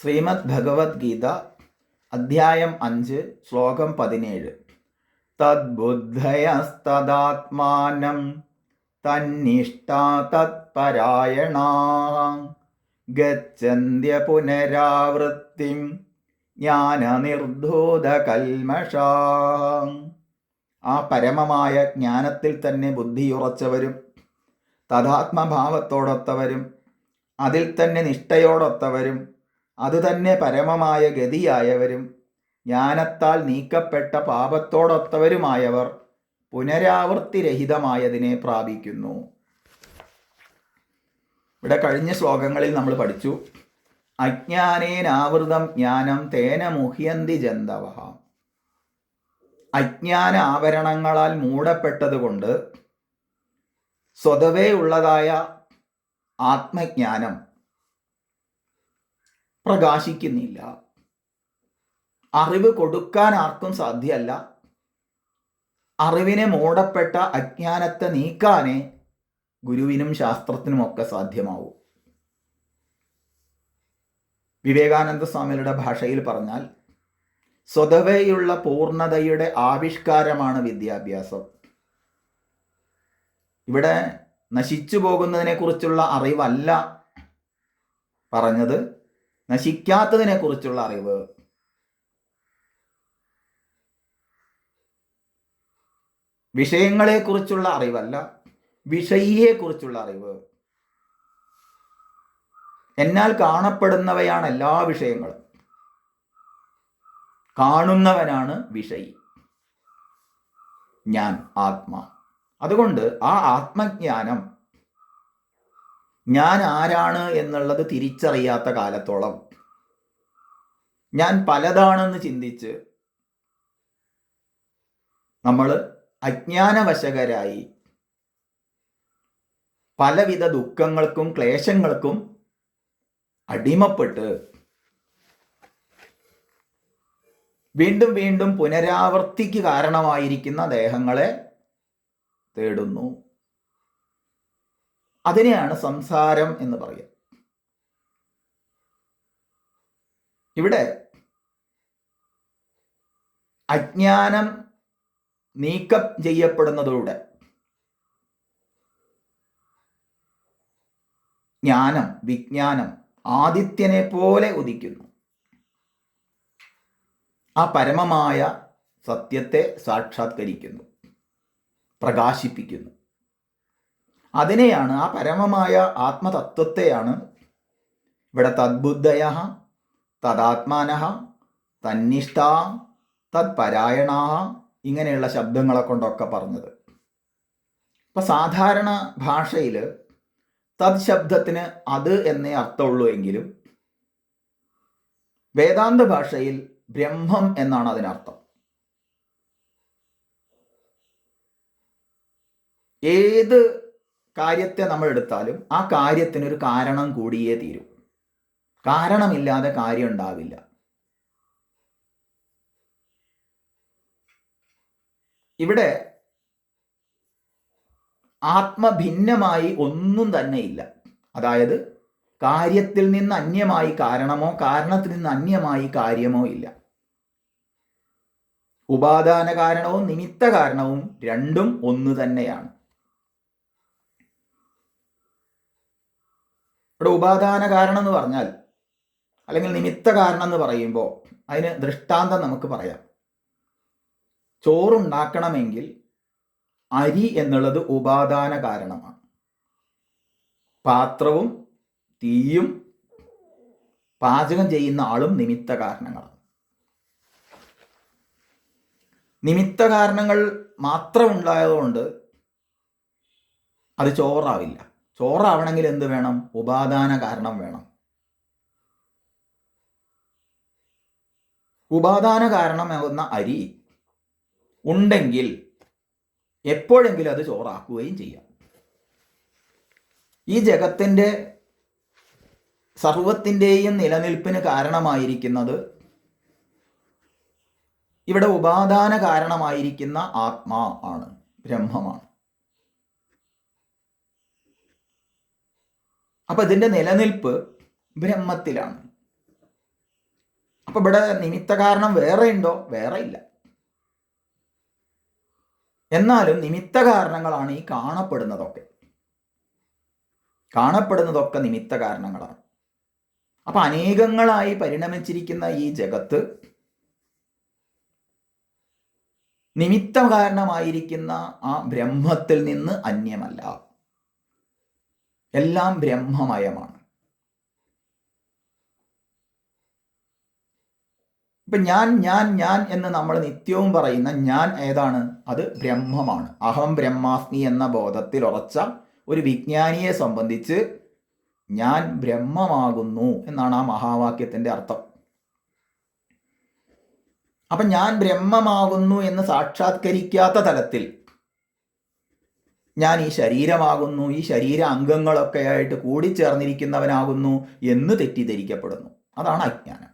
ശ്രീമദ് ഭഗവത്ഗീത അധ്യായം അഞ്ച് ശ്ലോകം പതിനേഴ്. തദ്ബുദ്ധയസ്തദാത്മാനം തന്നിഷ്ടാ തത്പരായണ. ഗച്ഛന്ത്യ പുനരാവൃത്തിം ജ്ഞാനനിർധൂതകൽമഷാ ആ പരമമായ ജ്ഞാനത്തിൽ തന്നെ ബുദ്ധിയുറച്ചവരും തഥാത്മഭാവത്തോടൊത്തവരും അതിൽ തന്നെ നിഷ്ഠയോടൊത്തവരും അതുതന്നെ പരമമായ ഗതിയായവരും ജ്ഞാനത്താൽ നീക്കപ്പെട്ട പാപത്തോടൊത്തവരുമായവർ പുനരാവൃത്തിരഹിതമായതിനെ പ്രാപിക്കുന്നു. ഇവിടെ കഴിഞ്ഞ ശ്ലോകങ്ങളിൽ നമ്മൾ പഠിച്ചു അജ്ഞാനേനാവൃതം ജ്ഞാനം തേന മുഹ്യന്തി ജന്തവ അജ്ഞാന ആവരണങ്ങളാൽ മൂടപ്പെട്ടതുകൊണ്ട് സ്വതവേ ഉള്ളതായ ആത്മജ്ഞാനം പ്രകാശിക്കുന്നില്ല. അറിവ് കൊടുക്കാൻ ആർക്കും സാധ്യമല്ല. അറിവിനെ മൂടപ്പെട്ട അജ്ഞാനത്തെ നീക്കാനേ ഗുരുവിനും ശാസ്ത്രത്തിനും ഒക്കെ സാധ്യമാവൂ. വിവേകാനന്ദ സ്വാമികളുടെ ഭാഷയിൽ പറഞ്ഞാൽ സ്വതവേയുള്ള പൂർണതയുടെ ആവിഷ്കാരമാണ് വിദ്യാഭ്യാസം. ഇവിടെ നശിച്ചു പോകുന്നതിനെക്കുറിച്ചുള്ള അറിവല്ല പറഞ്ഞത്. നശിക്കാത്തതിനെ കുറിച്ചുള്ള അറിവ്. വിഷയങ്ങളെക്കുറിച്ചുള്ള അറിവല്ല വിഷയിയെക്കുറിച്ചുള്ള അറിവ്. എന്നാൽ കാണപ്പെടുന്നവയാണ് എല്ലാ വിഷയങ്ങളും. കാണുന്നവനാണ് വിഷയി. ഞാൻ ആത്മാ. അതുകൊണ്ട് ആ ആത്മജ്ഞാനം ഞാൻ ആരാണ് എന്നുള്ളത് തിരിച്ചറിയാത്ത കാലത്തോളം ഞാൻ പലതാണെന്ന് ചിന്തിച്ച് നമ്മൾ അജ്ഞാനവശകരായി പലവിധ ദുഃഖങ്ങൾക്കും ക്ലേശങ്ങൾക്കും അടിമപ്പെട്ട് വീണ്ടും വീണ്ടും പുനരാവർത്തിക്ക് കാരണമായിരിക്കുന്ന ദേഹങ്ങളെ തേടുന്നു. അതിനെയാണ് സംസാരം എന്ന് പറയുക. ഇവിടെ അജ്ഞാനം നീക്കം ചെയ്യപ്പെടുന്നതിലൂടെ ജ്ഞാനം വിജ്ഞാനം ആദിത്യനെ പോലെ ഉദിക്കുന്നു. ആ പരമമായ സത്യത്തെ സാക്ഷാത്കരിക്കുന്നു പ്രകാശിപ്പിക്കുന്നു. അതിനെയാണ് ആ പരമമായ ആത്മതത്വത്തെയാണ് ഇവിടെ തദ്ബുദ്ധയ തദാത്മാന തന്നിഷ്ഠ തത്പരായണ ഇങ്ങനെയുള്ള ശബ്ദങ്ങളെ കൊണ്ടൊക്കെ പറഞ്ഞത്. ഇപ്പം സാധാരണ ഭാഷയിൽ തത് ശബ്ദത്തിന് അത് എന്നേ അർത്ഥമുള്ളൂ എങ്കിലും വേദാന്ത ഭാഷയിൽ ബ്രഹ്മം എന്നാണ് അതിനർത്ഥം. ഏത് കാര്യത്തെ നമ്മൾ എടുത്താലും ആ കാര്യത്തിനൊരു കാരണം കൂടിയേ തീരൂ. കാരണമില്ലാതെ കാര്യം ഉണ്ടാവില്ല. ഇവിടെ ആത്മഭിന്നമായി ഒന്നും തന്നെ ഇല്ല. അതായത് കാര്യത്തിൽ നിന്ന് അന്യമായി കാരണമോ കാരണത്തിൽ നിന്ന് അന്യമായി കാര്യമോ ഇല്ല. ഉപാദാന കാരണവും നിമിത്ത കാരണവും രണ്ടും ഒന്ന് തന്നെയാണ്. ഇവിടെ ഉപാദാന കാരണം എന്ന് പറഞ്ഞാൽ അല്ലെങ്കിൽ നിമിത്ത കാരണം എന്ന് പറയുമ്പോൾ അതിന് ദൃഷ്ടാന്തം നമുക്ക് പറയാം. ചോറുണ്ടാക്കണമെങ്കിൽ അരി എന്നുള്ളത് ഉപാദാന കാരണമാണ്. പാത്രവും തീയും പാചകം ചെയ്യുന്ന ആളും നിമിത്ത കാരണങ്ങളാണ്. നിമിത്ത കാരണങ്ങൾ മാത്രം ഉണ്ടായതുകൊണ്ട് അത് ചോറാവില്ല. ചോറാവണമെങ്കിൽ എന്ത് വേണം? ഉപാദാന കാരണം വേണം. ഉപാദാന കാരണമാകുന്ന അരി ഉണ്ടെങ്കിൽ എപ്പോഴെങ്കിലും അത് ചോറാക്കുകയും ചെയ്യാം. ഈ ജഗത്തിന്റെ സർവത്തിന്റെയും നിലനിൽപ്പിന് കാരണമായിരിക്കുന്നത് ഇവിടെ ഉപാദാന കാരണമായിരിക്കുന്ന ആത്മാ ആണ് ബ്രഹ്മമാണ്. അപ്പൊ ഇതിന്റെ നിലനിൽപ്പ് ബ്രഹ്മത്തിലാണ്. അപ്പൊ ഇവിടെ നിമിത്ത കാരണം വേറെ ഉണ്ടോ? വേറെ ഇല്ല. എന്നാലും നിമിത്ത കാരണങ്ങളാണ് ഈ കാണപ്പെടുന്നതൊക്കെ. കാണപ്പെടുന്നതൊക്കെ നിമിത്ത കാരണങ്ങളാണ്. അപ്പൊ അനേകങ്ങളായി പരിണമിച്ചിരിക്കുന്ന ഈ ജഗത്ത് നിമിത്ത കാരണമായിരിക്കുന്ന ആ ബ്രഹ്മത്തിൽ നിന്ന് അന്യമല്ല. എല്ലാം ബ്രഹ്മമയമാണ്. ഇപ്പൊ ഞാൻ ഞാൻ ഞാൻ എന്ന് നമ്മൾ നിത്യവും പറയുന്ന ഞാൻ ഏതാണ്? അത് ബ്രഹ്മമാണ്. അഹം ബ്രഹ്മാസ്മി എന്ന ബോധത്തിൽ ഉറച്ച ഒരു വിജ്ഞാനിയെ സംബന്ധിച്ച് ഞാൻ ബ്രഹ്മമാകുന്നു എന്നാണ് ആ മഹാവാക്യത്തിന്റെ അർത്ഥം. അപ്പൊ ഞാൻ ബ്രഹ്മമാകുന്നു എന്ന് സാക്ഷാത്കരിക്കാത്ത തലത്തിൽ ഞാൻ ഈ ശരീരമാകുന്നു ഈ ശരീര അംഗങ്ങളൊക്കെ ആയിട്ട് കൂടിച്ചേർന്നിരിക്കുന്നവനാകുന്നു എന്ന് തെറ്റിദ്ധരിക്കപ്പെടുന്നു. അതാണ് അജ്ഞാനം.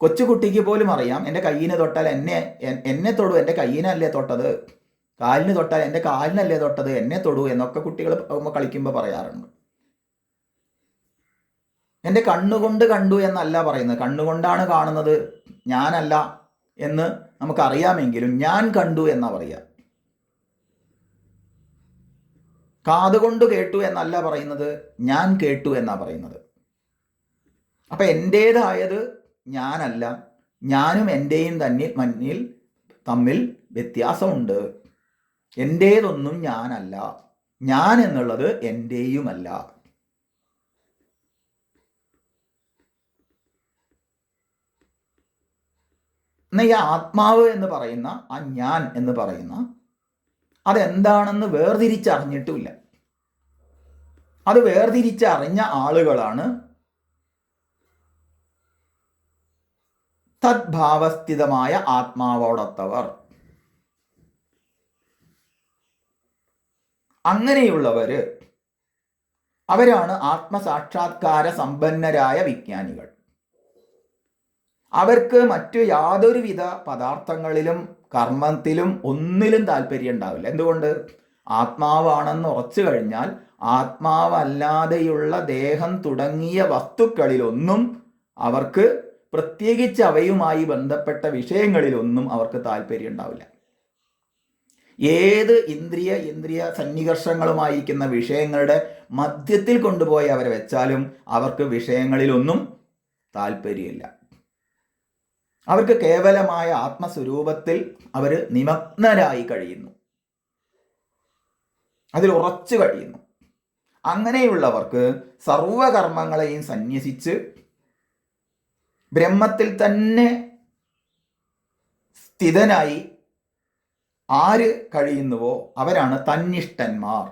കൊച്ചുകുട്ടിക്ക് പോലും അറിയാം എന്റെ കയ്യിനെ തൊട്ടാൽ എന്നെ എന്നെ തൊടു എന്റെ കയ്യിനല്ലേ തൊട്ടത്? കാലിന് തൊട്ടാൽ എന്റെ കാലിനല്ലേ തൊട്ടത്? എന്നെ തൊടു എന്നൊക്കെ കുട്ടികൾ കളിക്കുമ്പോൾ പറയാറുണ്ട്. എന്റെ കണ്ണുകൊണ്ട് കണ്ടു എന്നല്ല പറയുന്നത്. കണ്ണുകൊണ്ടാണ് കാണുന്നത് ഞാനല്ല എന്ന് നമുക്കറിയാമെങ്കിലും ഞാൻ കണ്ടു എന്നാ പറയാ. കാതുകൊണ്ട് കേട്ടു എന്നല്ല പറയുന്നത് ഞാൻ കേട്ടു എന്നാ പറയുന്നത്. അപ്പൊ എന്റേതായത് ഞാനല്ല ഞാനും എന്റെയും തന്നിൽ മഞ്ഞിൽ തമ്മിൽ വ്യത്യാസമുണ്ട്. എന്റേതൊന്നും ഞാനല്ല ഞാൻ എന്നുള്ളത് എന്റെയുമല്ല എന്നാൽ ഈ ആത്മാവ് എന്ന് പറയുന്ന ആ ഞാൻ എന്ന് പറയുന്ന അതെന്താണെന്ന് വേർതിരിച്ചറിഞ്ഞിട്ടുമില്ല. അത് വേർതിരിച്ചറിഞ്ഞ ആളുകളാണ് തദ്ഭാവസ്ഥിതമായ ആത്മാവോടൊത്തവർ. അങ്ങനെയുള്ളവര് അവരാണ് ആത്മസാക്ഷാത്കാര സമ്പന്നരായ വിജ്ഞാനികൾ. അവർക്ക് മറ്റു യാതൊരുവിധ പദാർത്ഥങ്ങളിലും കർമ്മത്തിലും ഒന്നിലും താല്പര്യം ഉണ്ടാവില്ല. എന്തുകൊണ്ട്? ആത്മാവാണെന്ന് ഉറച്ചു കഴിഞ്ഞാൽ ആത്മാവല്ലാതെയുള്ള ദേഹം തുടങ്ങിയ വസ്തുക്കളിലൊന്നും അവർക്ക് പ്രത്യേകിച്ച് അവയുമായി ബന്ധപ്പെട്ട വിഷയങ്ങളിലൊന്നും അവർക്ക് താല്പര്യം ഉണ്ടാവില്ല. ഏത് ഇന്ദ്രിയ ഇന്ദ്രിയ സന്നികർഷങ്ങളുമായിരിക്കുന്ന വിഷയങ്ങളുടെ മധ്യത്തിൽ കൊണ്ടുപോയി അവരെ വെച്ചാലും അവർക്ക് വിഷയങ്ങളിലൊന്നും താല്പര്യമില്ല. അവർക്ക് കേവലമായ ആത്മസ്വരൂപത്തിൽ അവർ നിമഗ്നരായി കഴിയുന്നു. അതിൽ ഉറച്ചു കഴിയുന്നു. അങ്ങനെയുള്ളവർക്ക് സർവകർമ്മങ്ങളെയും സന്യസിച്ച് ബ്രഹ്മത്തിൽ തന്നെ സ്ഥിതനായി ആര് കഴിയുന്നുവോ അവരാണ് തന്നിഷ്ടന്മാർ.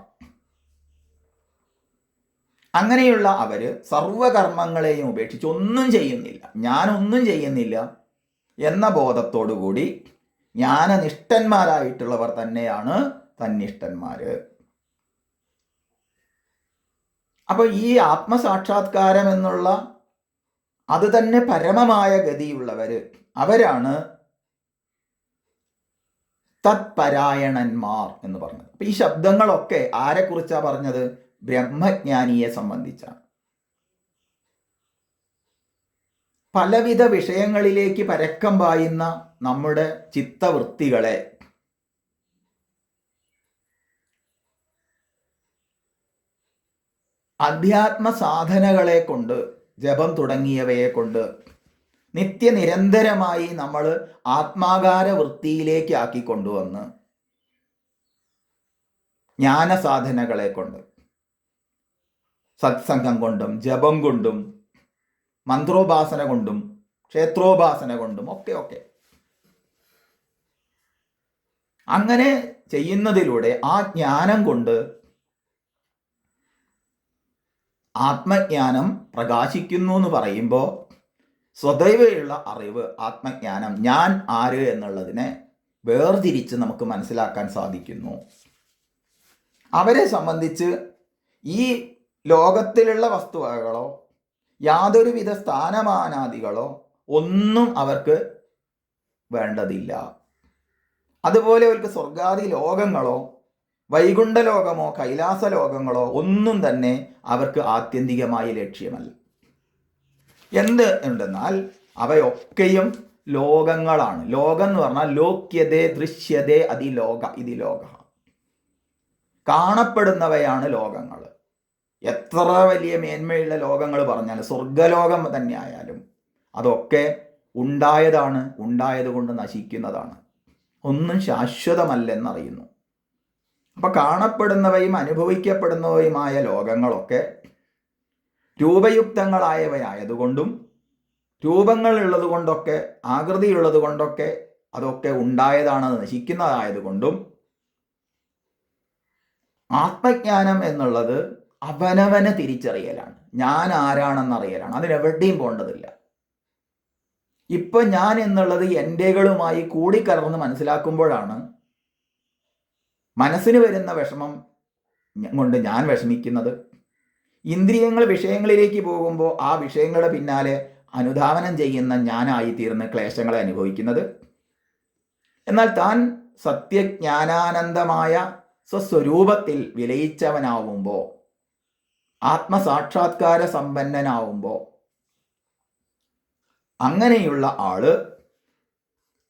അങ്ങനെയുള്ള അവർ സർവകർമ്മങ്ങളെയും ഉപേക്ഷിച്ച് ഒന്നും ചെയ്യുന്നില്ല. ഞാനൊന്നും ചെയ്യുന്നില്ല എന്ന ബോധത്തോടുകൂടി ജ്ഞാനനിഷ്ഠന്മാരായിട്ടുള്ളവർ തന്നെയാണ് തന്നിഷ്ടന്മാര്. അപ്പൊ ഈ ആത്മസാക്ഷാത്കാരം എന്നുള്ള അത് തന്നെ പരമമായ ഗതിയുള്ളവര് അവരാണ് തത്പരായണന്മാർ എന്ന് പറഞ്ഞത്. അപ്പൊ ഈ ശബ്ദങ്ങളൊക്കെ ആരെക്കുറിച്ചാണ് പറഞ്ഞത്? ബ്രഹ്മജ്ഞാനിയെ സംബന്ധിച്ചാണ്. പലവിധ വിഷയങ്ങളിലേക്ക് പരക്കം പായുന്ന നമ്മുടെ ചിത്തവൃത്തികളെ അധ്യാത്മ സാധനകളെ കൊണ്ട് ജപം തുടങ്ങിയവയെ കൊണ്ട് നിത്യനിരന്തരമായി നമ്മൾ ആത്മാകാര വൃത്തിയിലേക്ക് ആക്കി കൊണ്ടുവന്ന് ജ്ഞാനസാധനകളെ കൊണ്ട് സത്സംഗം കൊണ്ടും ജപം കൊണ്ടും മന്ത്രോപാസന കൊണ്ടും ക്ഷേത്രോപാസന കൊണ്ടും ഒക്കെ ഒക്കെ. അങ്ങനെ ചെയ്യുന്നതിലൂടെ ആ ജ്ഞാനം കൊണ്ട് ആത്മജ്ഞാനം പ്രകാശിക്കുന്നു എന്ന് പറയുമ്പോൾ സ്വതവയുള്ള അറിവ് ആത്മജ്ഞാനം ഞാൻ ആര് എന്നുള്ളതിനെ വേർതിരിച്ച് നമുക്ക് മനസ്സിലാക്കാൻ സാധിക്കുന്നു. അവരെ സംബന്ധിച്ച് ഈ ലോകത്തിലുള്ള വസ്തുവകളോ യാതൊരുവിധ സ്ഥാനമാനാദികളോ ഒന്നും അവർക്ക് വേണ്ടതില്ല. അതുപോലെ അവർക്ക് സ്വർഗാദി ലോകങ്ങളോ വൈകുണ്ഠ ലോകമോ കൈലാസ ലോകങ്ങളോ ഒന്നും തന്നെ അവർക്ക് ആത്യന്തികമായ ലക്ഷ്യമല്ല. എന്ത് ഉണ്ടെന്നാൽ അവയൊക്കെയും ലോകങ്ങളാണ്. ലോകം എന്ന് പറഞ്ഞാൽ ലോക്യതേ ദൃശ്യതേ അതിലോക ഇതിലോക. കാണപ്പെടുന്നവയാണ് ലോകങ്ങൾ. എത്ര വലിയ മേന്മയുള്ള ലോകങ്ങൾ പറഞ്ഞാലും സ്വർഗലോകം തന്നെ ആയാലും അതൊക്കെ ഉണ്ടായതാണ് ഉണ്ടായത് കൊണ്ട് നശിക്കുന്നതാണ്. ഒന്നും ശാശ്വതമല്ലെന്നറിയുന്നു. അപ്പൊ കാണപ്പെടുന്നവയും അനുഭവിക്കപ്പെടുന്നവയുമായ ലോകങ്ങളൊക്കെ രൂപയുക്തങ്ങളായവയായതുകൊണ്ടും രൂപങ്ങളുള്ളത് കൊണ്ടൊക്കെ ആകൃതിയുള്ളത് കൊണ്ടൊക്കെ അതൊക്കെ ഉണ്ടായതാണ് നശിക്കുന്നതായതുകൊണ്ടും ആത്മജ്ഞാനം എന്നുള്ളത് അവനവനെ തിരിച്ചറിയലാണ്. ഞാൻ ആരാണെന്നറിയലാണ്. അതിനെവിടെയും പോണ്ടതില്ല. ഇപ്പൊ ഞാൻ എന്നുള്ളത് എന്റെകളുമായി കൂടിക്കലർന്ന് മനസ്സിലാക്കുമ്പോഴാണ് മനസ്സിന് വരുന്ന വിഷമം കൊണ്ട് ഞാൻ വിഷമിക്കുന്നത്. ഇന്ദ്രിയങ്ങൾ വിഷയങ്ങളിലേക്ക് പോകുമ്പോൾ ആ വിഷയങ്ങളുടെ പിന്നാലെ അനുധാവനം ചെയ്യുന്ന ഞാനായി തീർന്ന ക്ലേശങ്ങളെ അനുഭവിക്കുന്നത്. എന്നാൽ താൻ സത്യജ്ഞാനാനന്ദമായ സ്വസ്വരൂപത്തിൽ വിലയിച്ചവനാവുമ്പോൾ ആത്മസാക്ഷാത്കാര സമ്പന്നനാവുമ്പോൾ അങ്ങനെയുള്ള ആൾ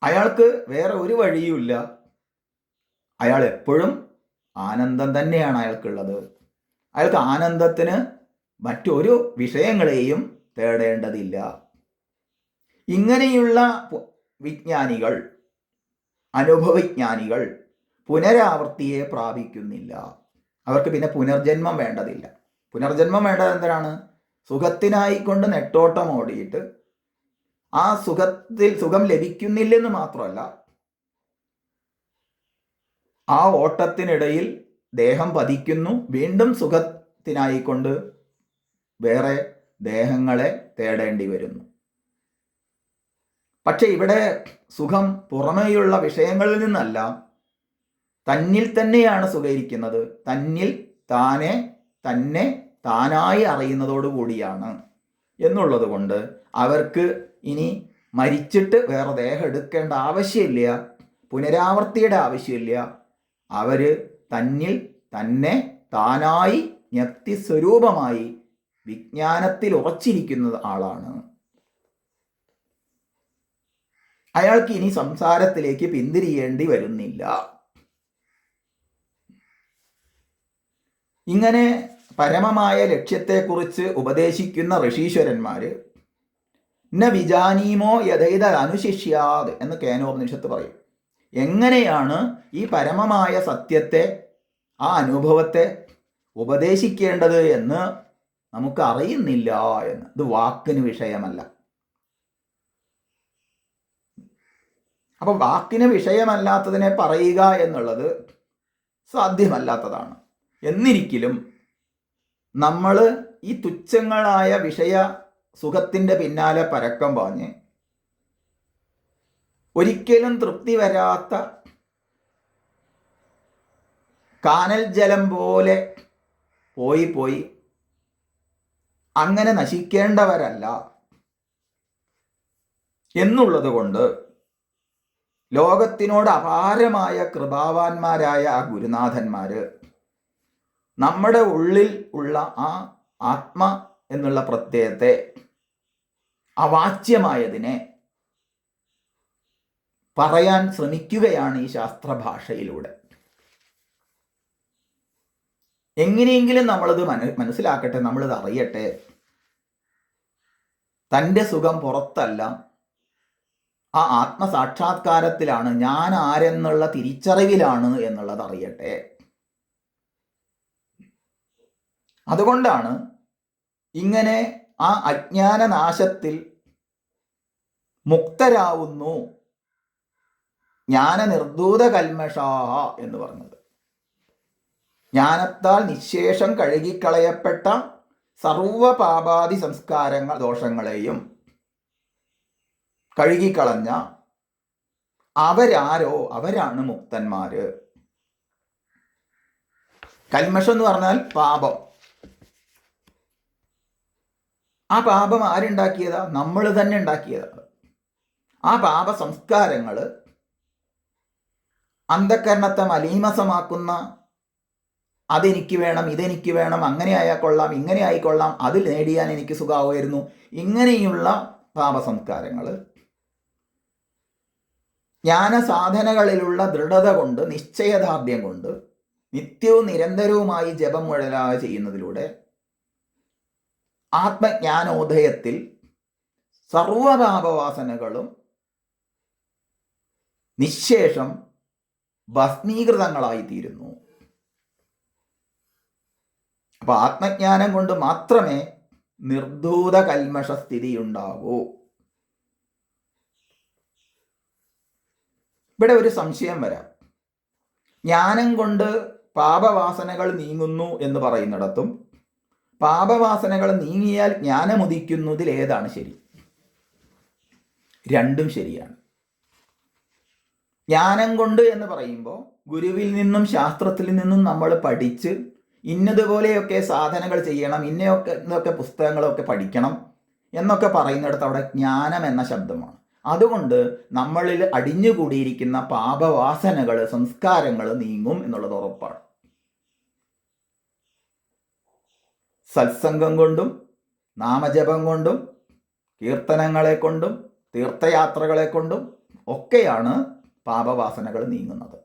അയാൾക്ക് വേറെ ഒരു വഴിയുമില്ല. അയാൾ എപ്പോഴും ആനന്ദം തന്നെയാണ് അയാൾക്കുള്ളത്. അയാൾക്ക് ആനന്ദത്തിന് മറ്റൊരു വിഷയങ്ങളെയും തേടേണ്ടതില്ല. ഇങ്ങനെയുള്ള വിജ്ഞാനികൾ അനുഭവജ്ഞാനികൾ പുനരാവൃത്തിയെ പ്രാപിക്കുന്നില്ല. അവർക്ക് പിന്നെ പുനർജന്മം വേണ്ടതില്ല. പുനർജന്മം വേണ്ടത് എന്തിനാണ്? സുഖത്തിനായിക്കൊണ്ട് നെട്ടോട്ടം ഓടിയിട്ട് ആ സുഖത്തിൽ സുഖം ലഭിക്കുന്നില്ലെന്ന് മാത്രമല്ല ആ ഓട്ടത്തിനിടയിൽ ദേഹം പതിക്കുന്നു. വീണ്ടും സുഖത്തിനായിക്കൊണ്ട് വേറെ ദേഹങ്ങളെ തേടേണ്ടി വരുന്നു. പക്ഷെ ഇവിടെ സുഖം പുറമേയുള്ള വിഷയങ്ങളിൽ നിന്നല്ല. തന്നിൽ തന്നെയാണ് സുഖയിരിക്കുന്നത്. തന്നിൽ താനെ തന്നെ താനായി അറിയുന്നതോടുകൂടിയാണ് എന്നുള്ളത് കൊണ്ട് അവർക്ക് ഇനി മരിച്ചിട്ട് വേറെ ദേഹം എടുക്കേണ്ട ആവശ്യമില്ല. പുനരാവർത്തിയുടെ ആവശ്യമില്ല. അവർ തന്നിൽ തന്നെ താനായി ജ്ഞപ്തിസ്വരൂപമായി വിജ്ഞാനത്തിൽ ഉറച്ചിരിക്കുന്ന ആളാണ്. അയാൾക്ക് ഇനി സംസാരത്തിലേക്ക് പിന്തിരിയേണ്ടി വരുന്നില്ല. ഇങ്ങനെ പരമമായ ലക്ഷ്യത്തെക്കുറിച്ച് ഉപദേശിക്കുന്ന ഋഷീശ്വരന്മാര് ന വിജാനീമോ യഥൈത അനുശിഷ്യാത് എന്ന് കേനോപനിഷത്ത് പറയും. എങ്ങനെയാണ് ഈ പരമമായ സത്യത്തെ ആ അനുഭവത്തെ ഉപദേശിക്കേണ്ടത് എന്ന് നമുക്ക് അറിയുന്നില്ല എന്ന്. ഇത് വാക്കിന് വിഷയമല്ല. അപ്പൊ വാക്കിന് വിഷയമല്ലാത്തതിനെ പറയുക എന്നുള്ളത് സാധ്യമല്ലാത്തതാണ്. എന്നിരിക്കലും നമ്മൾ ഈ തുച്ഛങ്ങളായ വിഷയ സുഖത്തിന്റെ പിന്നാലെ പരക്കം പാഞ്ഞ് ഒരിക്കലും തൃപ്തി വരാത്ത കാനൽ ജലം പോലെ പോയി പോയി അങ്ങനെ നശിക്കേണ്ടവരല്ല എന്നുള്ളത് കൊണ്ട് ലോകത്തിനോട് അപാരമായ കൃപാവാന്മാരായ ആ ഗുരുനാഥന്മാര് നമ്മുടെ ഉള്ളിൽ ഉള്ള ആ ആത്മ എന്നുള്ള പ്രത്യയത്തെ അവാച്യമായതിനെ പറയാൻ ശ്രമിക്കുകയാണ് ഈ ശാസ്ത്രഭാഷയിലൂടെ. എങ്ങനെയെങ്കിലും നമ്മളത് മന മനസ്സിലാക്കട്ടെ നമ്മളിത് അറിയട്ടെ. തന്റെ സുഖം പുറത്തല്ല. ആ ആത്മസാക്ഷാത്കാരത്തിലാണ് ഞാൻ ആരെന്നുള്ള തിരിച്ചറിവിലാണ് എന്നുള്ളത് അറിയട്ടെ. അതുകൊണ്ടാണ് ഇങ്ങനെ ആ അജ്ഞാനനാശത്തിൽ മുക്തരാവുന്നു ജ്ഞാന നിർദൂത കൽമഷാഹ എന്ന് പറഞ്ഞത്. ജ്ഞാനത്താൽ നിശേഷം കഴുകിക്കളയപ്പെട്ട സർവപാപാതി സംസ്കാരങ്ങൾ ദോഷങ്ങളെയും കഴുകിക്കളഞ്ഞ അവരാരോ? അവരാണ് മുക്തന്മാര്. കൽമഷം എന്ന് പറഞ്ഞാൽ പാപം. ആ പാപം ആരുണ്ടാക്കിയതാ? നമ്മൾ തന്നെ ഉണ്ടാക്കിയതാണ്. ആ പാപ സംസ്കാരങ്ങൾ അന്ധകരണത്തെ മലീമസമാക്കുന്ന അതെനിക്ക് വേണം ഇതെനിക്ക് വേണം അങ്ങനെ ആയാക്കൊള്ളാം ഇങ്ങനെ ആയിക്കൊള്ളാം അത് നേടിയാൽ എനിക്ക് സുഖമാവുമായിരുന്നു. ഇങ്ങനെയുള്ള പാപസംസ്കാരങ്ങൾ ജ്ഞാനസാധനകളിലുള്ള ദൃഢത കൊണ്ട് നിശ്ചയദാർഢ്യം കൊണ്ട് നിത്യവും നിരന്തരവുമായി ജപം മുഴലാതെ ചെയ്യുന്നതിലൂടെ ആത്മജ്ഞാനോദയത്തിൽ സർവപാപവാസനകളും നിശേഷം ഭസ്മീകൃതങ്ങളായിത്തീരുന്നു. അപ്പൊ ആത്മജ്ഞാനം കൊണ്ട് മാത്രമേ നിർധൂത കൽമഷ സ്ഥിതി ഉണ്ടാവൂ ഇവിടെ ഒരു സംശയം വരാം. ജ്ഞാനം കൊണ്ട് പാപവാസനകൾ നീങ്ങുന്നു എന്ന് പറയുന്നിടത്തും പാപവാസനകൾ നീങ്ങിയാൽ ജ്ഞാനമുദിക്കുന്നതിൽ ഏതാണ് ശരി. രണ്ടും ശരിയാണ്. ജ്ഞാനം കൊണ്ട് എന്ന് പറയുമ്പോൾ ഗുരുവിൽ നിന്നും ശാസ്ത്രത്തിൽ നിന്നും നമ്മൾ പഠിച്ച് ഇന്നതുപോലെയൊക്കെ സാധനങ്ങൾ ചെയ്യണം ഇന്നയൊക്കെ ഇന്നൊക്കെ പുസ്തകങ്ങളൊക്കെ പഠിക്കണം എന്നൊക്കെ പറയുന്നിടത്ത് അവിടെ ജ്ഞാനം എന്ന ശബ്ദമാണ്. അതുകൊണ്ട് നമ്മളിൽ അടിഞ്ഞുകൂടിയിരിക്കുന്ന പാപവാസനകൾ സംസ്കാരങ്ങൾ നീങ്ങും എന്നുള്ളത് ഉറപ്പാണ്. സത്സംഗം കൊണ്ടും നാമജപം കൊണ്ടും കീർത്തനങ്ങളെ കൊണ്ടും തീർത്ഥയാത്രകളെ കൊണ്ടും ഒക്കെയാണ് പാപവാസനകൾ നീങ്ങുന്നത്.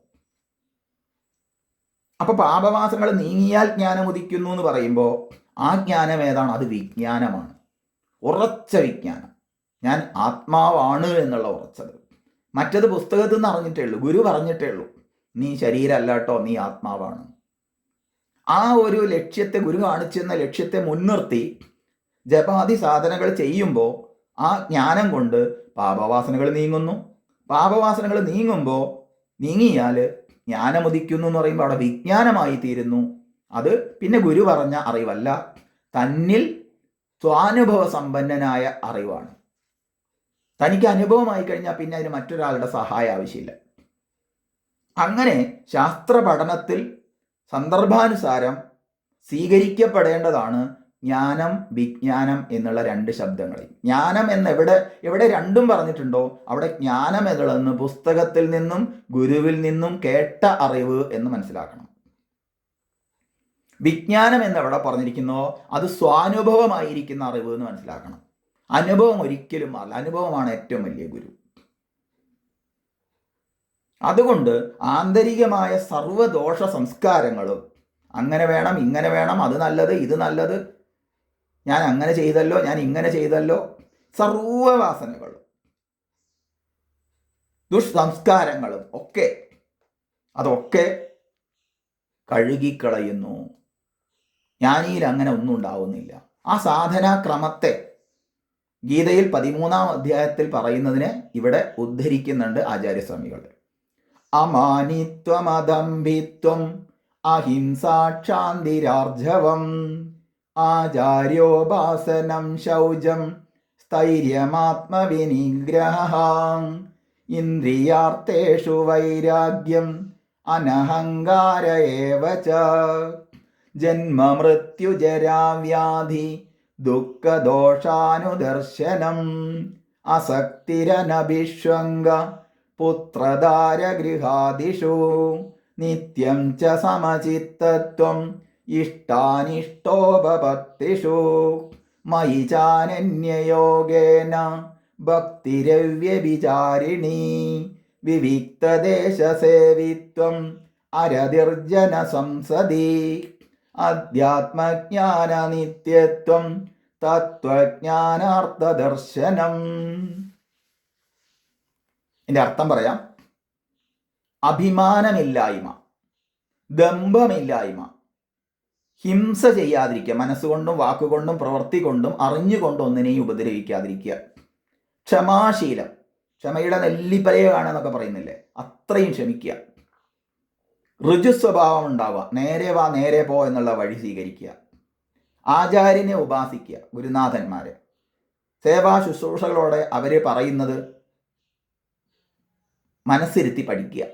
അപ്പൊ പാപവാസനകൾ നീങ്ങിയാൽ ജ്ഞാനം ഉദിക്കുന്നു എന്ന് പറയുമ്പോൾ ആ ജ്ഞാനം ഏതാണ്? അത് വിജ്ഞാനമാണ്. ഉറച്ച വിജ്ഞാനം. ഞാൻ ആത്മാവാണ് എന്നുള്ള ഉറച്ചത്. മറ്റത് പുസ്തകത്തിൽ നിന്ന് അറിഞ്ഞിട്ടേ ഉള്ളൂ. ഗുരു പറഞ്ഞിട്ടേ ഉള്ളൂ. നീ ശരീരമല്ലാട്ടോ നീ ആത്മാവാണ്. ആ ഒരു ലക്ഷ്യത്തെ ഗുരു കാണിച്ചെന്ന ലക്ഷ്യത്തെ മുൻനിർത്തി ജപാതി സാധനകൾ ചെയ്യുമ്പോൾ ആ ജ്ഞാനം കൊണ്ട് പാപവാസനകൾ നീങ്ങുന്നു. പാപവാസനകൾ നീങ്ങുമ്പോൾ നീങ്ങിയാൽ ജ്ഞാനമുദിക്കുന്നു എന്ന് പറയുമ്പോൾ അവിടെ വിജ്ഞാനമായി തീരുന്നു. അത് പിന്നെ ഗുരു പറഞ്ഞ അറിവല്ല. തന്നിൽ സ്വാനുഭവ സമ്പന്നനായ അറിവാണ്. തനിക്ക് അനുഭവമായി കഴിഞ്ഞാൽ പിന്നെ അതിന് മറ്റൊരാളുടെ സഹായം ആവശ്യമില്ല. അങ്ങനെ ശാസ്ത്ര പഠനത്തിൽ സന്ദർഭാനുസാരം സ്വീകരിക്കപ്പെടേണ്ടതാണ് ജ്ഞാനം വിജ്ഞാനം എന്നുള്ള രണ്ട് ശബ്ദങ്ങൾ ജ്ഞാനം എന്ന് എവിടെ എവിടെ രണ്ടും പറഞ്ഞിട്ടുണ്ടോ? അവിടെ ജ്ഞാനം എന്നുള്ളതെന്ന് പുസ്തകത്തിൽ നിന്നും ഗുരുവിൽ നിന്നും കേട്ട അറിവ് എന്ന് മനസ്സിലാക്കണം. വിജ്ഞാനം എന്ന് എവിടെ പറഞ്ഞിരിക്കുന്നോ അത് സ്വാനുഭവമായിരിക്കുന്ന അറിവ് എന്ന് മനസ്സിലാക്കണം. അനുഭവം ഒരിക്കലും മാറില്ല അനുഭവമാണ് ഏറ്റവും വലിയ ഗുരു. അതുകൊണ്ട് ആന്തരികമായ സർവദോഷ സംസ്കാരങ്ങളും അങ്ങനെ വേണം ഇങ്ങനെ വേണം അത് നല്ലത് ഇത് നല്ലത് ഞാൻ അങ്ങനെ ചെയ്തല്ലോ ഞാൻ ഇങ്ങനെ ചെയ്തല്ലോ. സർവവാസനകളും ദുഷ്സംസ്കാരങ്ങളും ഒക്കെ അതൊക്കെ കഴുകിക്കളയുന്നു. ജ്ഞാനിയിൽ അങ്ങനെ ഒന്നും ഉണ്ടാവുന്നില്ല. ആ സാധനാക്രമത്തെ ഗീതയിൽ പതിമൂന്നാം അധ്യായത്തിൽ പറയുന്നതിനെ ഇവിടെ ഉദ്ധരിക്കുന്നുണ്ട് ആചാര്യസ്വാമികൾ. അമാനിത്വമദംഭിത്വം അഹിംസാക്ഷാന്തിരാർജവം. ആചാര്യോപാസനം ശൗചം സ്ഥൈര്യമാത്മവിനിഗ്രഹ. ഇന്ദ്രിയാർത്ഥേഷു വൈരാഗ്യം അനഹങ്കാര ഏവ ച. ജന്മമൃത്യുജരാവ്യാധി ദുഃഖദോഷാനുദർശനം. അസക്തിരനഭിഷ്വംഗ പുത്രധാരഗൃഹാദിഷു നിത്യം ച സമചിത്തത്വം ഇഷ്ടാനിഷ്ടോപപത്തിഷു മയി ചാനന്യയോഗേന ഭക്തിരവ്യഭിചാരിണീ. വിവിക്തദേശസേവിത്വം അരതിർജന സംസദി. അധ്യാത്മജ്ഞാന നിത്യത്വം തത്വജ്ഞാനാർത്ഥദർശനം എന്റെ അർത്ഥം പറയാം. അഭിമാനമില്ലായ്മ ദമ്പമില്ലായ്മ ഹിംസ ചെയ്യാതിരിക്കുക മനസ്സുകൊണ്ടും വാക്കുകൊണ്ടും പ്രവൃത്തി കൊണ്ടും അറിഞ്ഞുകൊണ്ടും ഒന്നിനെയും ഉപദ്രവിക്കാതിരിക്കുക. ക്ഷമാശീലം. ക്ഷമയുടെ നെല്ലിപ്പലയാണെന്നൊക്കെ പറയുന്നില്ലേ? അത്രയും ക്ഷമിക്കുക. ഋജു സ്വഭാവം ഉണ്ടാവുക. നേരെ വാ നേരെ പോ എന്നുള്ള വഴി സ്വീകരിക്കുക. ആചാര്യനെ ഉപാസിക്കുക ഗുരുനാഥന്മാരെ. സേവാ ശുശ്രൂഷകളോടെ അവർ പറയുന്നത് മനസ്സിരുത്തി പഠിക്കുക.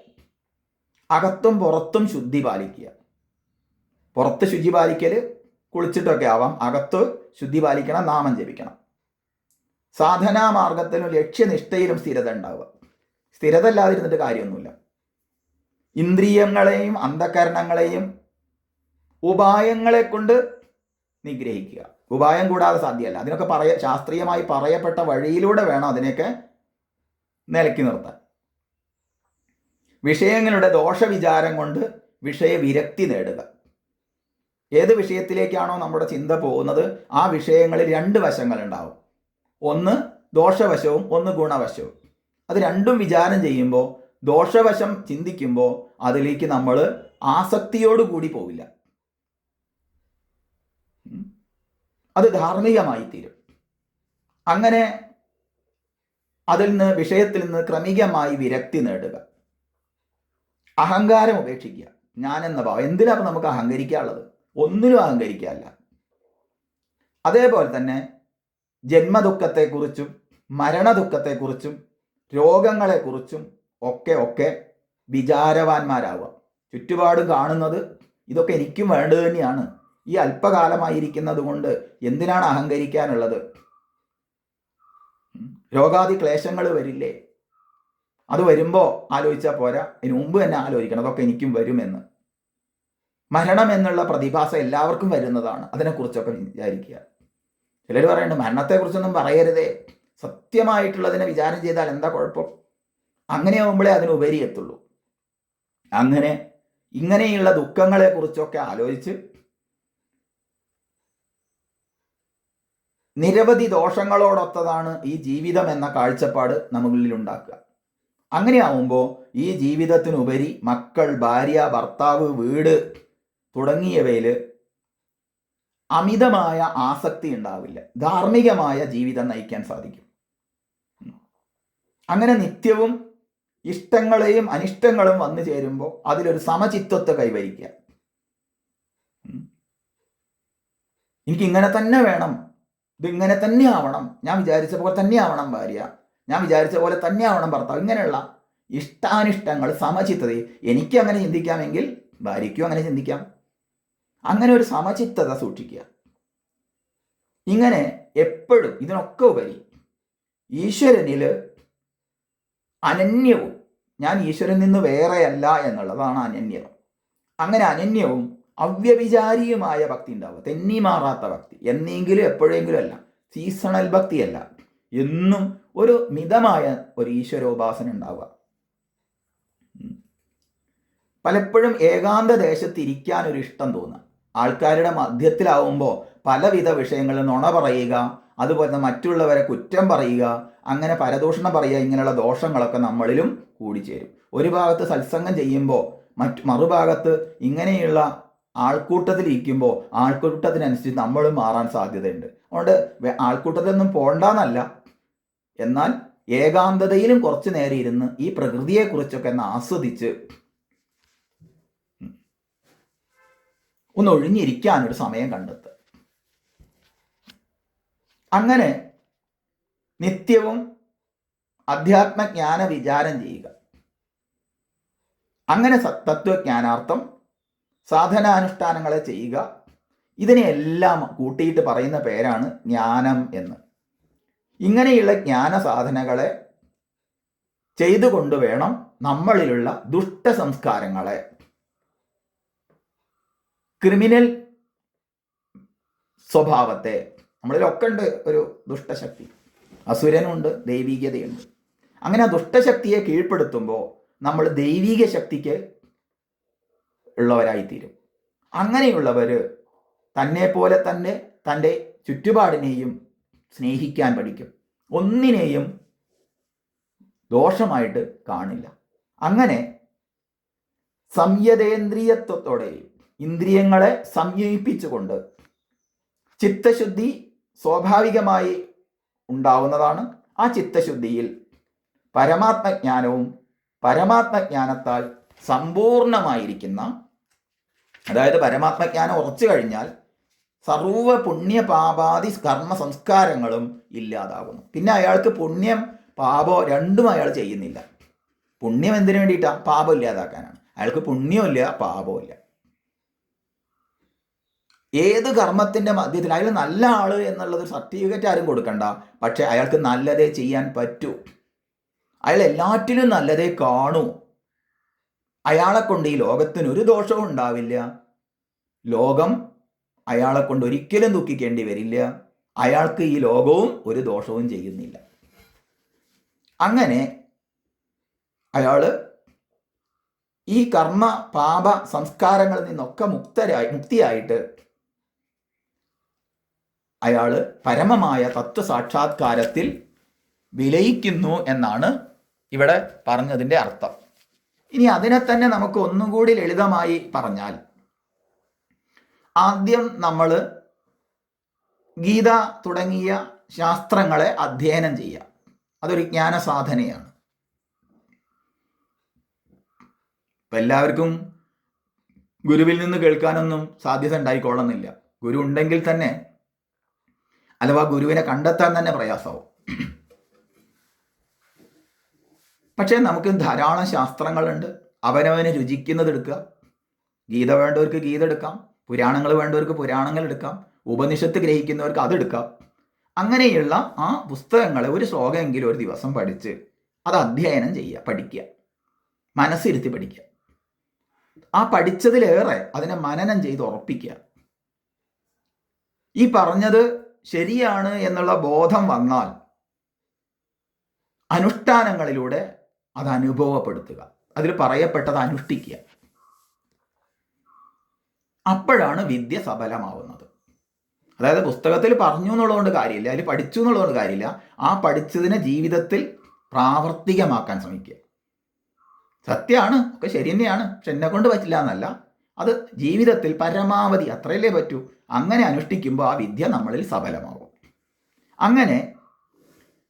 അകത്തും പുറത്തും ശുദ്ധി പാലിക്കുക. പുറത്ത് ശുചി പാലിക്കൽ കുളിച്ചിട്ടൊക്കെ ആവാം. അകത്ത് ശുദ്ധി പാലിക്കണം നാമം ജപിക്കണം. സാധനാ മാർഗത്തിലും ലക്ഷ്യനിഷ്ഠയിലും സ്ഥിരത ഉണ്ടാവുക. സ്ഥിരത അല്ലാതിരുന്നിട്ട് കാര്യമൊന്നുമില്ല. ഇന്ദ്രിയങ്ങളെയും അന്ധകരണങ്ങളെയും ഉപായങ്ങളെ കൊണ്ട് നിഗ്രഹിക്കുക. ഉപായം കൂടാതെ സാധ്യമല്ല. അതിനൊക്കെ പറയ ശാസ്ത്രീയമായി പറയപ്പെട്ട വഴിയിലൂടെ വേണം അതിനെയൊക്കെ നിലക്കി നിർത്താൻ. വിഷയങ്ങളുടെ ദോഷവിചാരം കൊണ്ട് വിഷയവിരക്തി നേടുക. ഏത് വിഷയത്തിലേക്കാണോ നമ്മുടെ ചിന്ത പോകുന്നത് ആ വിഷയങ്ങളിൽ രണ്ട് വശങ്ങളുണ്ടാവും. ഒന്ന് ദോഷവശവും ഒന്ന് ഗുണവശവും. അത് രണ്ടും വിചാരം ചെയ്യുമ്പോൾ ദോഷവശം ചിന്തിക്കുമ്പോൾ അതിലേക്ക് നമ്മൾ ആസക്തിയോടുകൂടി പോവില്ല. അത് ധാർമ്മികമായി തീരും. അങ്ങനെ അതിൽ നിന്ന് വിഷയത്തിൽ നിന്ന് ക്രമികമായി വിരക്തി നേടുക. അഹങ്കാരം ഉപേക്ഷിക്കുക. ഞാനെന്ന ഭാവം. എന്തിനാണ് നമുക്ക് അഹങ്കരിക്കാനുള്ളത്? ഒന്നിനും അഹങ്കരിക്കാറില്ല. അതേപോലെ തന്നെ ജന്മദുഃഖത്തെക്കുറിച്ചും മരണദുഃഖത്തെക്കുറിച്ചും രോഗങ്ങളെക്കുറിച്ചും ഒക്കെ ഒക്കെ വിചാരവാന്മാരാവുക. ചുറ്റുപാടും കാണുന്നത് ഇതൊക്കെ എനിക്കും വേണ്ടത് തന്നെയാണ്. ഈ അല്പകാലമായിരിക്കുന്നത് കൊണ്ട് എന്തിനാണ് അഹങ്കരിക്കാനുള്ളത്. രോഗാദി ക്ലേശങ്ങൾ വരില്ലേ? അത് വരുമ്പോൾ ആലോചിച്ചാൽ പോരാ. അതിന് മുമ്പ് തന്നെ ആലോചിക്കണം. അതൊക്കെ എനിക്കും വരുമെന്ന് മരണം എന്നുള്ള പ്രതിഭാസം എല്ലാവർക്കും വരുന്നതാണ്. അതിനെക്കുറിച്ചൊക്കെ വിചാരിക്കുക. ചിലർ പറയുന്നുണ്ട് മരണത്തെക്കുറിച്ചൊന്നും പറയരുതേ. സത്യമായിട്ടുള്ളതിനെ വിചാരം ചെയ്താൽ എന്താ കുഴപ്പം? അങ്ങനെയാവുമ്പോഴേ അതിനുപരി എത്തുള്ളൂ അങ്ങനെ ഇങ്ങനെയുള്ള ദുഃഖങ്ങളെക്കുറിച്ചൊക്കെ ആലോചിച്ച് നിരവധി ദോഷങ്ങളോടൊത്തതാണ് ഈ ജീവിതം എന്ന കാഴ്ചപ്പാട് നമ്മളിൽ ഉണ്ടാക്കുക അങ്ങനെയാവുമ്പോൾ ഈ ജീവിതത്തിനുപരി മക്കൾ ഭാര്യ ഭർത്താവ് വീട് തുടങ്ങിയവയിൽ അമിതമായ ആസക്തി ഉണ്ടാവില്ല. ധാർമ്മികമായ ജീവിതം നയിക്കാൻ സാധിക്കും. അങ്ങനെ നിത്യവും ഇഷ്ടങ്ങളെയും അനിഷ്ടങ്ങളും വന്നു ചേരുമ്പോൾ അതിലൊരു സമചിത്വത്തെ കൈവരിക്കുക. എനിക്ക് ഇങ്ങനെ തന്നെ വേണം. ഇതിങ്ങനെ തന്നെ ആവണം. ഞാൻ വിചാരിച്ച പോലെ തന്നെ ആവണം ഭാര്യ. ഞാൻ വിചാരിച്ച പോലെ തന്നെ ആവണം ഭർത്താവ്. ഇങ്ങനെയുള്ള ഇഷ്ടാനിഷ്ടങ്ങൾ സമചിത്തത എനിക്ക് അങ്ങനെ ചിന്തിക്കാമെങ്കിൽ ഭാര്യയ്ക്കും അങ്ങനെ ചിന്തിക്കാം. അങ്ങനെ ഒരു സമചിത്തത സൂക്ഷിക്കുക. ഇങ്ങനെ എപ്പോഴും ഇതിനൊക്കെ ഉപരി ഈശ്വരനിൽ അനന്യവും ഞാൻ ഈശ്വരൻ നിന്ന് വേറെയല്ല എന്നുള്ളതാണ് അനന്യത അങ്ങനെ അനന്യവും അവ്യവിചാരിയുമായ ഭക്തി ഉണ്ടാവുക. തെന്നി മാറാത്ത ഭക്തി. എന്നെങ്കിലും എപ്പോഴെങ്കിലും അല്ല. സീസണൽ ഭക്തിയല്ല. എന്നും ഒരു മിതമായ ഒരു ഈശ്വരോപാസന ഉണ്ടാവുക. പലപ്പോഴും ഏകാന്ത ദേശത്തിരിക്കാൻ ഒരു ഇഷ്ടം തോന്നുക ആൾക്കാരുടെ മധ്യത്തിലാവുമ്പോൾ പലവിധ വിഷയങ്ങളിൽ നുണ പറയുക അതുപോലെ തന്നെ മറ്റുള്ളവരെ കുറ്റം പറയുക അങ്ങനെ പരദൂഷണം പറയുക ഇങ്ങനെയുള്ള ദോഷങ്ങളൊക്കെ നമ്മളിലും കൂടിച്ചേരും. ഒരു ഭാഗത്ത് സത്സംഗം ചെയ്യുമ്പോൾ മറ്റ് മറുഭാഗത്ത് ഇങ്ങനെയുള്ള ആൾക്കൂട്ടത്തിലിരിക്കുമ്പോൾ ആൾക്കൂട്ടത്തിനനുസരിച്ച് നമ്മളും മാറാൻ സാധ്യതയുണ്ട്. അതുകൊണ്ട് ആൾക്കൂട്ടത്തിലൊന്നും പോണ്ടെന്നല്ല. എന്നാൽ ഏകാന്തതയിലും കുറച്ചു നേരം ഇരുന്ന് ഈ പ്രകൃതിയെക്കുറിച്ചൊക്കെ ഒന്ന് ആസ്വദിച്ച് ഒന്ന് ഒഴിഞ്ഞിരിക്കാനൊരു സമയം കണ്ടെത്തുക. അങ്ങനെ നിത്യവും അധ്യാത്മജ്ഞാന വിചാരം ചെയ്യുക. അങ്ങനെ തത്വജ്ഞാനാർത്ഥം സാധനാനുഷ്ഠാനങ്ങളെ ചെയ്യുക. ഇതിനെയെല്ലാം കൂട്ടിയിട്ട് പറയുന്ന പേരാണ് ജ്ഞാനം എന്ന്. ഇങ്ങനെയുള്ള ജ്ഞാന സാധനകളെ ചെയ്തുകൊണ്ട് വേണം നമ്മളിലുള്ള ദുഷ്ട സംസ്കാരങ്ങളെ ക്രിമിനൽ സ്വഭാവത്തെ നമ്മളിലൊക്കെ ഉണ്ട് ഒരു ദുഷ്ടശക്തി. അസുരനുണ്ട് ദൈവികതയുണ്ട്. അങ്ങനെ ആ ദുഷ്ടശക്തിയെ കീഴ്പ്പെടുത്തുമ്പോൾ നമ്മൾ ദൈവിക ശക്തിക്ക് ഉള്ളവരായിത്തീരും. അങ്ങനെയുള്ളവർ തന്നെ പോലെ തന്നെ തന്റെ ചുറ്റുപാടിനെയും സ്നേഹിക്കാൻ പഠിക്കും. ഒന്നിനെയും ദോഷമായിട്ട് കാണില്ല. അങ്ങനെ സംയതേന്ദ്രിയത്വത്തോടെയും ഇന്ദ്രിയങ്ങളെ സംയോജിപ്പിച്ചുകൊണ്ട് ചിത്തശുദ്ധി സ്വാഭാവികമായി ഉണ്ടാവുന്നതാണ്. ആ ചിത്തശുദ്ധിയിൽ പരമാത്മജ്ഞാനവും പരമാത്മജ്ഞാനത്താൽ സമ്പൂർണമായിരിക്കുന്ന അതായത് പരമാത്മജ്ഞാനം ഉറച്ചു കഴിഞ്ഞാൽ സർവ പുണ്യ പാപാദി കർമ്മ സംസ്കാരങ്ങളും ഇല്ലാതാകുന്നു. പിന്നെ അയാൾക്ക് പുണ്യം പാപോ രണ്ടും അയാൾ ചെയ്യുന്നില്ല. പുണ്യം എന്തിനു വേണ്ടിയിട്ടാണ് പാപം ഇല്ലാതാക്കാനാണ്. അയാൾക്ക് പുണ്യമില്ല പാപമില്ല ഏത് കർമ്മത്തിന്റെ മധ്യത്തിൽ അയാൾ നല്ല ആൾ എന്നുള്ളത് സർട്ടിഫിക്കറ്റ് ആരും കൊടുക്കണ്ട. പക്ഷെ അയാൾക്ക് നല്ലതേ ചെയ്യാൻ പറ്റൂ. അയാൾ എല്ലാറ്റിലും നല്ലതേ കാണൂ. അയാളെ കൊണ്ട് ഈ ലോകത്തിന് ഒരു ദോഷവും ഉണ്ടാവില്ല. ലോകം അയാളെ കൊണ്ട് ഒരിക്കലും ദുഃഖിക്കേണ്ടി വരില്ല. അയാൾക്ക് ഈ ലോകവും ഒരു ദോഷവും ചെയ്യുന്നില്ല. അങ്ങനെ അയാൾ ഈ കർമ്മ പാപ സംസ്കാരങ്ങളിൽ നിന്നൊക്കെ മുക്തരായി മുക്തിയായിട്ട് അയാൾ പരമമായ തത്വസാക്ഷാത്കാരത്തിൽ വിലയിക്കുന്നു എന്നാണ് ഇവിടെ പറഞ്ഞതിന്റെ അർത്ഥം. ഇനി അതിനെ തന്നെ നമുക്ക് ഒന്നുകൂടി ലളിതമായി പറഞ്ഞാൽ ആദ്യം നമ്മൾ ഗീത തുടങ്ങിയ ശാസ്ത്രങ്ങളെ അധ്യയനം ചെയ്യുക. അതൊരു ജ്ഞാന സാധനയാണ് ഇപ്പം എല്ലാവർക്കും ഗുരുവിൽ നിന്ന് കേൾക്കാനൊന്നും സാധ്യത ഉണ്ടായിക്കൊള്ളുന്നില്ല ഗുരു ഉണ്ടെങ്കിൽ തന്നെ അഥവാ ഗുരുവിനെ കണ്ടെത്താൻ തന്നെ പ്രയാസമാവും. പക്ഷേ നമുക്ക് ധാരാളം ശാസ്ത്രങ്ങളുണ്ട്. അവനവന് രുചിക്കുന്നത് എടുക്കുക. ഗീത വേണ്ടവർക്ക് ഗീത എടുക്കാം. പുരാണങ്ങൾ വേണ്ടവർക്ക് പുരാണങ്ങൾ എടുക്കാം. ഉപനിഷത്ത് ഗ്രഹിക്കുന്നവർക്ക് അതെടുക്കാം അങ്ങനെയുള്ള ആ പുസ്തകങ്ങളെ ഒരു ശ്ലോകമെങ്കിലും ഒരു ദിവസം പഠിച്ച് അത് അധ്യയനം ചെയ്യുക പഠിക്കുക. മനസ്സിരുത്തി പഠിക്കുക. ആ പഠിച്ചതിലേറെ അതിനെ മനനം ചെയ്ത് ഉറപ്പിക്കുക. ഈ പറഞ്ഞത് ശരിയാണ് എന്നുള്ള ബോധം വന്നാൽ അനുഷ്ഠാനങ്ങളിലൂടെ അത് അനുഭവപ്പെടുത്തുക. അതിൽ പറയപ്പെട്ടത് അനുഷ്ഠിക്കുക. അപ്പോഴാണ് വിദ്യ സഫലമാവുന്നത് അതായത് പുസ്തകത്തിൽ പറഞ്ഞു എന്നുള്ളതുകൊണ്ട് കാര്യമില്ല. അതിൽ പഠിച്ചു എന്നുള്ളതുകൊണ്ട് കാര്യമില്ല. ആ പഠിച്ചതിനെ ജീവിതത്തിൽ പ്രാവർത്തികമാക്കാൻ ശ്രമിക്കുക. സത്യമാണ്. ഒക്കെ ശരി തന്നെയാണ്. പക്ഷെ എന്നെ കൊണ്ട് പറ്റില്ല എന്നല്ല. അത് ജീവിതത്തിൽ പരമാവധി അത്രയല്ലേ പറ്റൂ? അങ്ങനെ അനുഷ്ഠിക്കുമ്പോൾ ആ വിദ്യ നമ്മളിൽ സഫലമാകും. അങ്ങനെ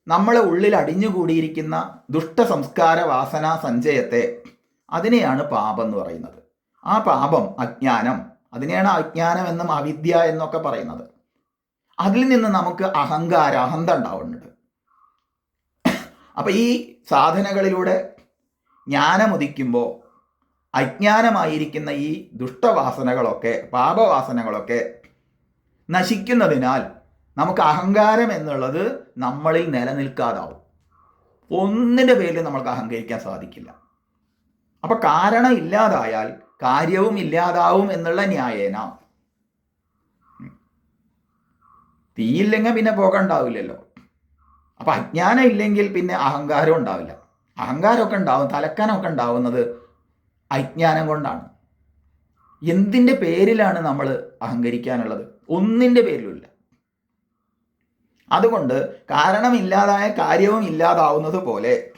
നമ്മളെ ഉള്ളിൽ അടിഞ്ഞുകൂടിയിരിക്കുന്ന ദുഷ്ട സംസ്കാര വാസന സഞ്ചയത്തെ അതിനെയാണ് പാപം എന്ന് പറയുന്നത്. ആ പാപം അജ്ഞാനം അതിനെയാണ് അജ്ഞാനം എന്നും അവിദ്യ എന്നൊക്കെ പറയുന്നത്. അതിൽ നിന്ന് നമുക്ക് അഹങ്കാര അഹന്ത ഉണ്ടാവുന്നുണ്ട്. അപ്പം ഈ സാധനകളിലൂടെ ജ്ഞാനമുദിക്കുമ്പോൾ അജ്ഞാനമായിരിക്കുന്ന ഈ ദുഷ്ടവാസനകളൊക്കെ പാപവാസനകളൊക്കെ നശിക്കുന്നതിനാൽ നമുക്ക് അഹങ്കാരം എന്നുള്ളത് നമ്മളിൽ നിലനിൽക്കാതാവും. ഒന്നിന്റെ പേരിൽ നമ്മൾക്ക് അഹങ്കരിക്കാൻ സാധിക്കില്ല. അപ്പൊ കാരണം ഇല്ലാതായാൽ കാര്യവും ഇല്ലാതാവും എന്നുള്ള ന്യായേന. തീയില്ലെങ്കിൽ പിന്നെ പോകാൻ ഉണ്ടാവില്ലല്ലോ. അപ്പൊ അജ്ഞാനം ഇല്ലെങ്കിൽ പിന്നെ അഹങ്കാരം ഉണ്ടാവില്ല. അഹങ്കാരമൊക്കെ ഉണ്ടാവും തലക്കനമൊക്കെ ഉണ്ടാവുന്നത് അജ്ഞാനം കൊണ്ടാണ്. എന്തിന്റെ പേരിലാണ് നമ്മൾ അഹങ്കരിക്കാനുള്ളത്? ഒന്നിന്റെ പേരിലുമില്ല. അതുകൊണ്ട് കാരണമില്ലാതായ കാര്യവും ഇല്ലാതാവുന്നത് പോലെ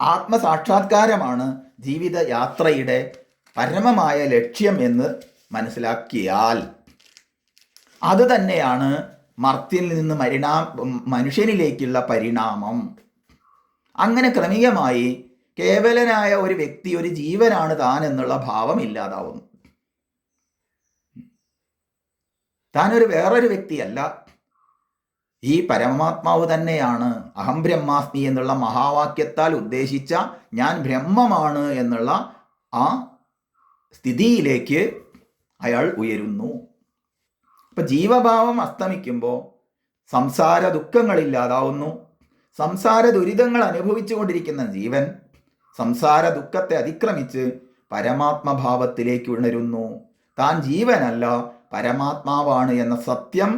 ആത്മസാക്ഷാത്കാരമാണ് ജീവിത യാത്രയുടെ പരമമായ ലക്ഷ്യം എന്ന് മനസ്സിലാക്കിയാൽ അത് തന്നെയാണ് മർത്തിൽ നിന്ന് മരിണാ മനുഷ്യനിലേക്കുള്ള പരിണാമം. അങ്ങനെ ക്രമികമായി കേവലനായ ഒരു വ്യക്തി ഒരു ജീവനാണ് താൻ എന്നുള്ള ഭാവം ഇല്ലാതാവുന്നു. താനൊരു വേറൊരു വ്യക്തിയല്ല. ഈ പരമാത്മാവ് തന്നെയാണ് അഹം ബ്രഹ്മാസ്മി എന്നുള്ള മഹാവാക്യത്താൽ ഉദ്ദേശിച്ച ഞാൻ ബ്രഹ്മമാണ് എന്നുള്ള ആ സ്ഥിതിയിലേക്ക് അയാൾ ഉയരുന്നു. അപ്പൊ ജീവഭാവം അസ്തമിക്കുമ്പോൾ സംസാര ദുഃഖങ്ങളില്ലാതാവുന്നു സംസാര ദുരിതങ്ങൾ അനുഭവിച്ചുകൊണ്ടിരിക്കുന്ന ജീവൻ സംസാര ദുഃഖത്തെ അതിക്രമിച്ച് പരമാത്മഭാവത്തിലേക്ക് ഉണരുന്നു. താൻ ജീവനല്ല പരമാത്മാവാണ് എന്ന സത്യം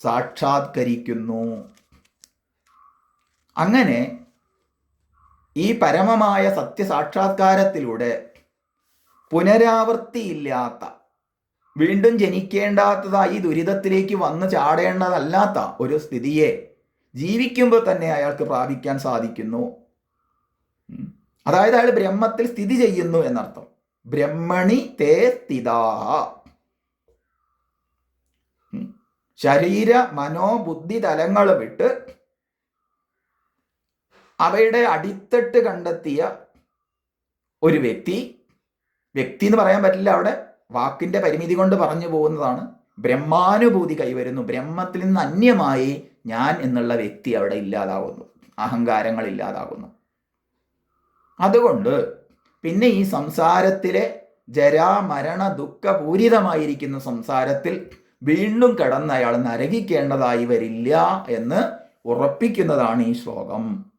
സാക്ഷാത്കരിക്കുന്നു. അങ്ങനെ ഈ പരമമായ സത്യസാക്ഷാത്കാരത്തിലൂടെ പുനരാവൃത്തിയില്ലാത്ത വീണ്ടും ജനിക്കേണ്ടാത്തതായി ദുരിതത്തിലേക്ക് വന്ന് ചാടേണ്ടതല്ലാത്ത ഒരു സ്ഥിതിയെ ജീവിക്കുമ്പോൾ തന്നെ അയാൾക്ക് പ്രാപിക്കാൻ സാധിക്കുന്നു. അതായത് അയാൾ ബ്രഹ്മത്തിൽ സ്ഥിതി ചെയ്യുന്നു എന്നർത്ഥം. ബ്രഹ്മണി തേ സ്ഥിതാ. ശരീര മനോബുദ്ധി തലങ്ങൾ വിട്ട് അവയുടെ അടിത്തട്ട് കണ്ടെത്തിയ ഒരു വ്യക്തി വ്യക്തി എന്ന് പറയാൻ പറ്റില്ല അവിടെ വാക്കിന്റെ പരിമിതി കൊണ്ട് പറഞ്ഞു പോകുന്നതാണ്. ബ്രഹ്മാനുഭൂതി കൈവരുന്നു. ബ്രഹ്മത്തിൽ നിന്ന് അന്യമായി ഞാൻ എന്നുള്ള വ്യക്തി അവിടെ ഇല്ലാതാകുന്നു അഹങ്കാരങ്ങൾ ഇല്ലാതാകുന്നു അതുകൊണ്ട് പിന്നെ ഈ സംസാരത്തിലെ ജരാ മരണ ദുഃഖപൂരിതമായിരിക്കുന്ന സംസാരത്തിൽ വീണ്ടും കടന്ന് അയാൾ നരകിക്കേണ്ടതായി വരില്ല എന്ന് ഉറപ്പിക്കുന്നതാണ് ഈ ശ്ലോകം.